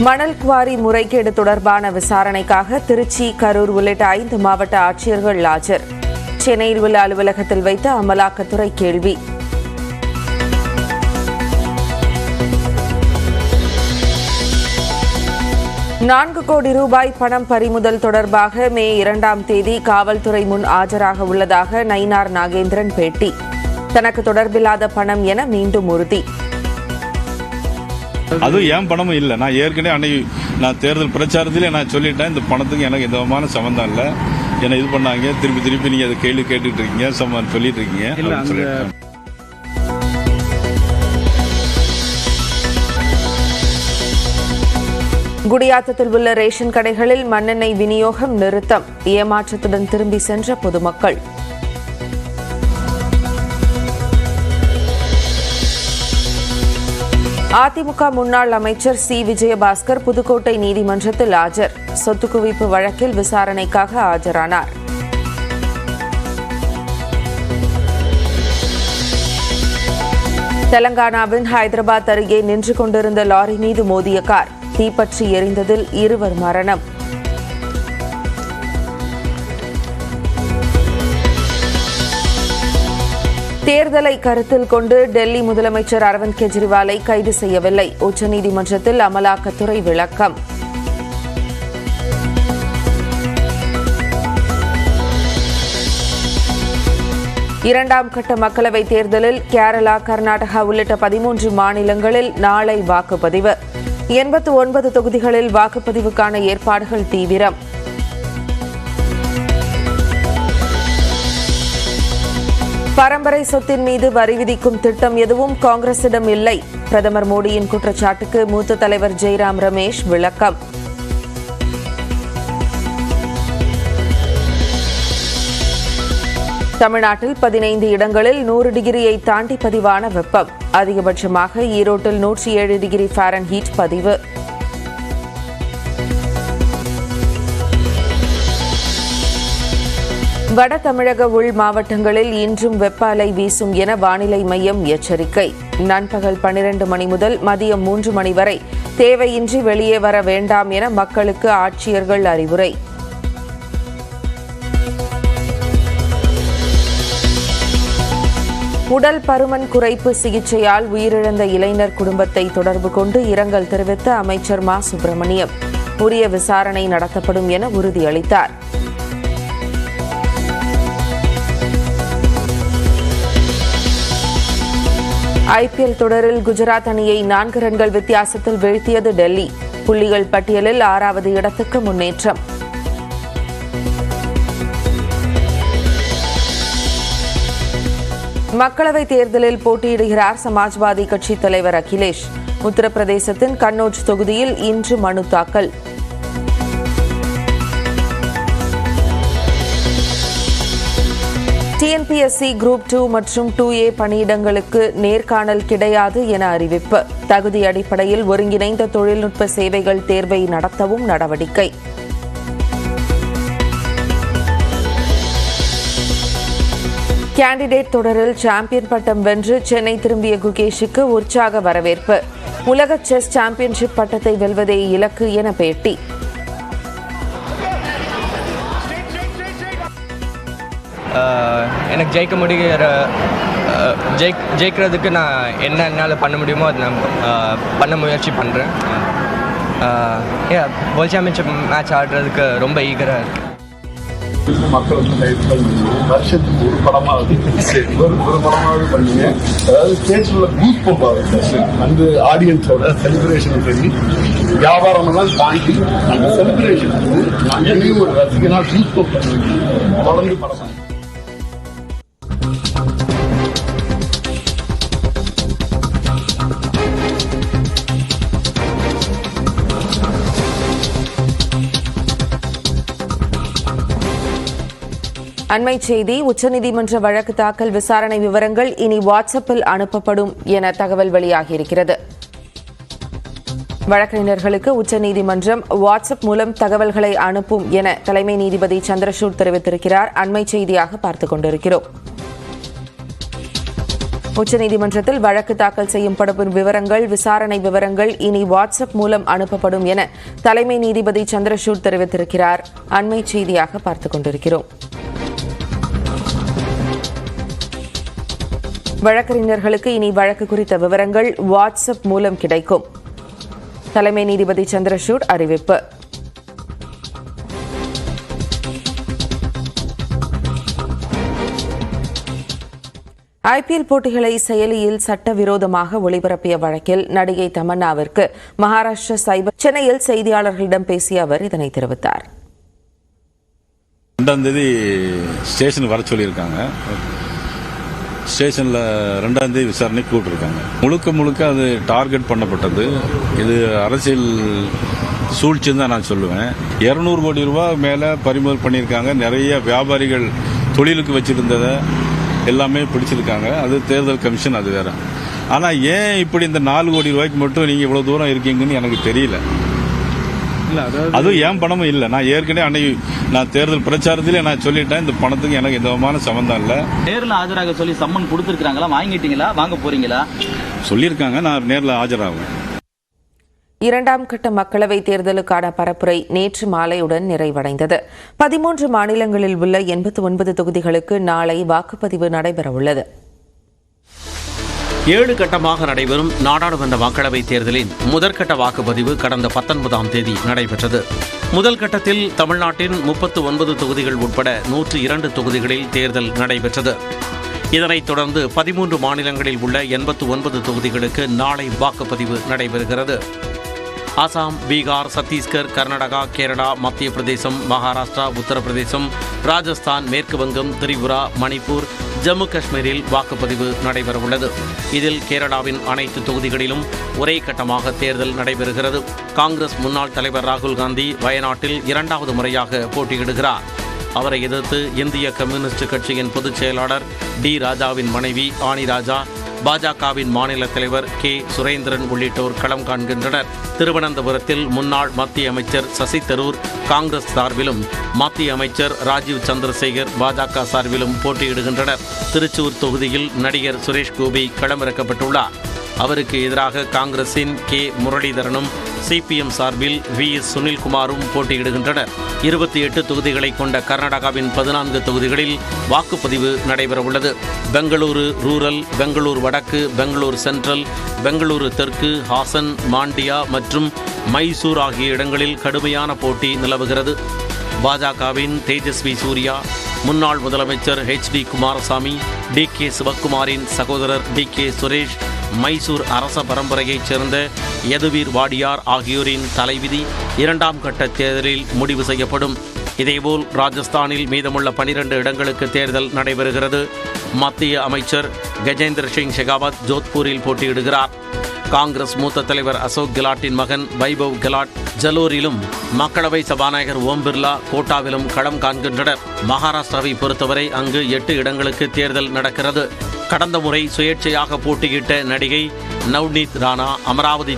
மணல் குவாரி முறைகேடு தொடர்பான விசாரணைக்காக திருச்சி கரூர் உள்ளிட்ட ஐந்து மாவட்ட ஆட்சியர்கள் ஆஜர் சென்னையில் உள்ள அலுவலகத்தில் வைத்து அமலாக்கத்துறை கேள்வி. நான்கு கோடி ரூபாய் பணம் பறிமுதல் தொடர்பாக மே இரண்டாம் தேதி காவல்துறை முன் ஆஜராக உள்ளதாக நயினார் நாகேந்திரன் பேட்டி. தனக்கு தொடர்பில்லாத பணம் என மீண்டும் உறுதி. அதுவும் ஏன் பணமும் இல்லை. நான் ஏற்கனவே அன்னைக்கு நான் தேர்தல் பிரச்சாரத்திலே நான் சொல்லிட்டேன் இந்த பணத்துக்கு எனக்கு எந்த விதமான சம்மந்தம் இல்லை. என்னை இது பண்ணாங்க திருப்பி திருப்பி நீங்க அதை கேள்வி கேட்டுட்டு இருக்கீங்க சம்மந்தம் சொல்லிட்டு இருக்கீங்க. குடியாத்தத்தில் உள்ள ரேஷன் கடைகளில் மண்ணெண்ணெய் விநியோகம் நிறுத்தம். ஏமாற்றத்துடன் திரும்பி சென்ற பொதுமக்கள். அதிமுக முன்னாள் அமைச்சர் சி. விஜயபாஸ்கர் புதுக்கோட்டை நீதிமன்றத்தில் ஆஜர். சொத்து குவிப்பு வழக்கில் விசாரணைக்காக ஆஜரானார். தெலங்கானாவின் ஹைதராபாத் அருகே நின்று கொண்டிருந்த லாரி மீது மோதிய கார். தீப்பற்றி எரிந்ததில் இருவர் மரணம். தேர்தலை கருத்தில் கொண்டு டெல்லி முதலமைச்சர் அரவிந்த் கெஜ்ரிவாலை கைது செய்யவில்லை. உச்சநீதிமன்றத்தில் அமலாக்கத்துறை விளக்கம். இரண்டாம் கட்ட மக்களவைத் தேர்தலில் கேரளா கர்நாடகா உள்ளிட்ட பதிமூன்று மாநிலங்களில் நாளை வாக்குப்பதிவு. எண்பத்து ஒன்பது தொகுதிகளில் வாக்குப்பதிவுக்கான ஏற்பாடுகள் தீவிரம். பரம்பரை சொத்தின் மீது வரி விதிக்கும் திட்டம் எதுவும் காங்கிரசிடம் இல்லை. பிரதமர் மோடியின் குற்றச்சாட்டுக்கு மூத்த தலைவர் ஜெய்ராம் ரமேஷ் விளக்கம். தமிழ்நாட்டில் பதினைந்து இடங்களில் நூறு டிகிரியை தாண்டி பதிவான வெப்பம். அதிகபட்சமாக ஈரோட்டில் நூற்றி ஏழு டிகிரி ஃபாரன்ஹீட் பதிவு. வட தமிழக உள் மாவட்டங்களில் இன்றும் வெப்ப அலை வீசும் என வானிலை மையம் எச்சரிக்கை. நண்பகல் பனிரெண்டு மணி முதல் மதியம் மூன்று மணி வரை தேவையின்றி வெளியே வர வேண்டாம் என மக்களுக்கு ஆட்சியர்கள் அறிவுரை. உடல் பருமன் குறைப்பு சிகிச்சையால் உயிரிழந்த இளைஞர் குடும்பத்தை தொடர்பு கொண்டு இரங்கல் தெரிவித்த அமைச்சர் மா. சுப்பிரமணியம். உரிய விசாரணை நடத்தப்படும் என உறுதியளித்தார். ஐபிஎல் தொடரில் குஜராத் அணியை நான்கு ரன்கள் வித்தியாசத்தில் வீழ்த்தியது டெல்லி. புள்ளிகள் பட்டியலில் ஆறாவது இடத்துக்கு முன்னேற்றம். மக்களவைத் தேர்தலில் போட்டியிடுகிறார் சமாஜ்வாதி கட்சித் தலைவர் அகிலேஷ். உத்தரப்பிரதேசத்தின் கன்னோஜ் தொகுதியில் இன்று மனு தாக்கல். டிஎன்பிஎஸ்சி குரூப் டூ மற்றும் டூ ஏ பணியிடங்களுக்கு நேர்காணல் கிடையாது என அறிவிப்பு. தகுதி அடிப்படையில் ஒருங்கிணைந்த தொழில்நுட்ப சேவைகள் தேர்வை நடத்தவும் நடவடிக்கை. கேண்டிடேட் தொடரில் சாம்பியன் பட்டம் வென்று சென்னை திரும்பிய குகேஷுக்கு உற்சாக வரவேற்பு. உலக செஸ் சாம்பியன்ஷிப் பட்டத்தை வெல்வதே இலக்கு என பேட்டி. எனக்கு ஜெயிக்க முடிகிற ஜெயிக் ஜெயிக்கிறதுக்கு நான் என்ன என்னால் பண்ண முடியுமோ அதை நான் பண்ண முயற்சி பண்ணுறேன் ஏ வேர்ல்ட் சாம்பியன்ஷிப் மேட்ச் ஆடுறதுக்கு ரொம்ப ஈகராக இருக்கு. வந்து டைப்கள் வருஷத்துக்கு ஒரு படமாவது ஒரு ஒரு படமாவது பண்ணுங்க அதாவது தேட்டர்ல பூத் போவாங்க அந்த ஆடியன்ஸோட செலிப்ரேஷன் சரி வியாபாரம் எல்லாம் தாண்டி அந்த செலிப்ரேஷன் வந்து நான் ஒரு ரசிகனா பூத் பண்ணுவேன் தொடர்ந்து படம் அண்மை செய்தி உச்சநீதிமன்ற வழக்கு தாக்கல் விசாரணை விவரங்கள் இனி வாட்ஸ்அப்பில் அனுப்பப்படும் என தகவல் வெளியாகியிருக்கிறது. வழக்கறிஞர்களுக்கு உச்சநீதிமன்றம் வாட்ஸ்அப் மூலம் தகவல்களை அனுப்பும் என தலைமை நீதிபதி சந்திரசூட் தெரிவித்திருக்கிறார். அண்மை செய்தியாக பார்த்துக் கொண்டிருக்கிறோம். உச்சநீதிமன்றத்தில் வழக்கு தாக்கல் செய்யப்படும் விவரங்கள் விசாரணை விவரங்கள் இனி வாட்ஸ்அப் மூலம் அனுப்பப்படும் என தலைமை நீதிபதி சந்திரசூட் தெரிவித்திருக்கிறார். அண்மை செய்தியாக பார்த்துக் கொண்டிருக்கிறோம். வழக்கறிஞர்களுக்கு இனி வழக்கு குறித்த விவரங்கள் வாட்ஸ்அப் மூலம் கிடைக்கும். தலைமை நீதிபதி சந்திரசூட் அறிவிப்பு. ஐபிஎல் போட்டிகளை செயலியில் சட்டவிரோதமாக ஒளிபரப்பிய வழக்கில் நடிகை தமன்னாவிற்கு மகாராஷ்டிர சைபர் சென்னையில் செய்தியாளர்களிடம் பேசிய அவர் இதனை தெரிவித்தார். ரெண்டாம் தேதி ஸ்டேஷன் வர சொல்லியிருக்காங்க. ஸ்டேஷனில் ரெண்டாம் தேதி விசாரணை கூப்பிட்டுருக்காங்க முழுக்க முழுக்க அது டார்கெட் பண்ணப்பட்டது. இது அரசியல் சூழ்ச்சின்னு தான் நான் சொல்லுவேன். இரநூறு கோடி ரூபாய் மேலே பறிமுதல் பண்ணியிருக்காங்க. நிறைய வியாபாரிகள் தொழிலுக்கு வச்சிருந்ததை எல்லாமே பிடிச்சிருக்காங்க. அது தேர்தல் கமிஷன் அது வேற. ஆனால் ஏன் இப்படி இந்த நாலு கோடி ரூபாய்க்கு மட்டும் நீங்கள் இவ்வளோ தூரம் இருக்கீங்கன்னு எனக்கு தெரியல. அதுவும் ஏன் பணமும் இல்லை? நான் ஏற்கனவே அன்னைக்கு நான் தேர்தல் பிரச்சாரத்திலே நான் சொல்லிட்டேன் இந்த பணத்துக்கு எனக்கு எந்த விதமான சம்மந்தம் இல்லை. நேர்ல ஆஜராக சொல்லி சம்மன் கொடுத்துருக்காங்களா வாங்கிட்டீங்களா? வாங்க போறீங்களா? சொல்லியிருக்காங்க நான் நேரில் ஆஜராகுவேன் இரண்டாம் கட்ட மக்களவைத் தேர்தலுக்கான பரப்புரை நேற்று மாலையுடன் நிறைவடைந்தது. பதிமூன்று மாநிலங்களில் உள்ள எண்பத்தி ஒன்பது தொகுதிகளுக்கு நாளை வாக்குப்பதிவு நடைபெறவுள்ளது. ஏழு கட்டமாக நடைபெறும் நாடாளுமன்ற மக்களவைத் தேர்தலின் முதற்கட்ட வாக்குப்பதிவு கடந்த பத்தொன்பதாம் தேதி நடைபெற்றது. முதல் கட்டத்தில் தமிழ்நாட்டின் முப்பத்து ஒன்பது தொகுதிகள் உட்பட நூற்று இரண்டு தொகுதிகளில் தேர்தல் நடைபெற்றது. இதனைத் தொடர்ந்து பதிமூன்று மாநிலங்களில் உள்ள எண்பத்து ஒன்பது தொகுதிகளுக்கு நாளை வாக்குப்பதிவு நடைபெறுகிறது. அசாம் பீகார் சத்தீஸ்கர் கர்நாடகா கேரளா மத்திய பிரதேசம் மகாராஷ்டிரா உத்தரப்பிரதேசம் ராஜஸ்தான் மேற்கு வங்கம் திரிபுரா மணிப்பூர் ஜம்மு காஷ்மீரில் வாக்குப்பதிவு நடைபெறவுள்ளது. இதில் கேரளாவின் அனைத்து தொகுதிகளிலும் ஒரே கட்டமாக தேர்தல் நடைபெறுகிறது. காங்கிரஸ் முன்னாள் தலைவர் ராகுல் காந்தி வயநாட்டில் இரண்டாவது முறையாக போட்டியிடுகிறார். அவரை எதிர்த்து இந்திய கம்யூனிஸ்ட் கட்சியின் பொதுச் செயலாளர் டி. ராஜாவின் மனைவி ஆனி ராஜா பாஜகவின் மாநில தலைவர் கே. சுரேந்திரன் உள்ளிட்டோர் களம் காண்கின்றனர். திருவனந்தபுரத்தில் முன்னாள் மத்திய அமைச்சர் சசி தரூர் காங்கிரஸ் சார்பிலும் மத்திய அமைச்சர் ராஜீவ் சந்திரசேகர் பாஜக சார்பிலும் போட்டியிடுகின்றனர். திருச்சூர் தொகுதியில் நடிகர் சுரேஷ் கோபி களமிறக்கப்பட்டுள்ளார். அவருக்கு எதிராக காங்கிரசின் கே. முரளிதரனும் சிபிஎம் சார்பில் வி. எஸ். சுனில்குமாரும் போட்டியிடுகின்றனர். இருபத்தி எட்டு தொகுதிகளை கொண்ட கர்நாடகாவின் பதினான்கு தொகுதிகளில் வாக்குப்பதிவு நடைபெறவுள்ளது. பெங்களூரு ரூரல் பெங்களூர் வடக்கு பெங்களூர் சென்ட்ரல் பெங்களூரு தெற்கு ஹாசன் மாண்டியா மற்றும் மைசூர் ஆகிய இடங்களில் கடுமையான போட்டி நிலவுகிறது. பாஜகவின் தேஜஸ்வி சூர்யா முன்னாள் முதலமைச்சர் H D. Kumaraswamy D. K. சிவக்குமாரின் சகோதரர் டி. கே. சுரேஷ் மைசூர் அரச பரம்பரையைச் சேர்ந்த யதுவீர் வாடியார் ஆகியோரின் தலைவிதி இரண்டாம் கட்ட தேர்தலில் முடிவு செய்யப்படும். இதேபோல் ராஜஸ்தானில் மீதமுள்ள பனிரெண்டு இடங்களுக்கு தேர்தல் நடைபெறுகிறது. மத்திய அமைச்சர் கஜேந்திர சிங் ஷெகாவத் ஜோத்பூரில் போட்டியிடுகிறார். காங்கிரஸ் மூத்த தலைவர் அசோக் கெலாட்டின் மகன் வைபவ் கெலாட் ஜலோரிலும் மக்களவை சபாநாயகர் ஓம் பிர்லா கோட்டாவிலும் களம் காண்கின்றனர். மகாராஷ்டிராவை பொறுத்தவரை அங்கு எட்டு இடங்களுக்கு தேர்தல் நடக்கிறது. கடந்த முறை சுயேட்சையாக போட்டியிட்ட நடிகை நவ்னீத் ராணா அமராவதி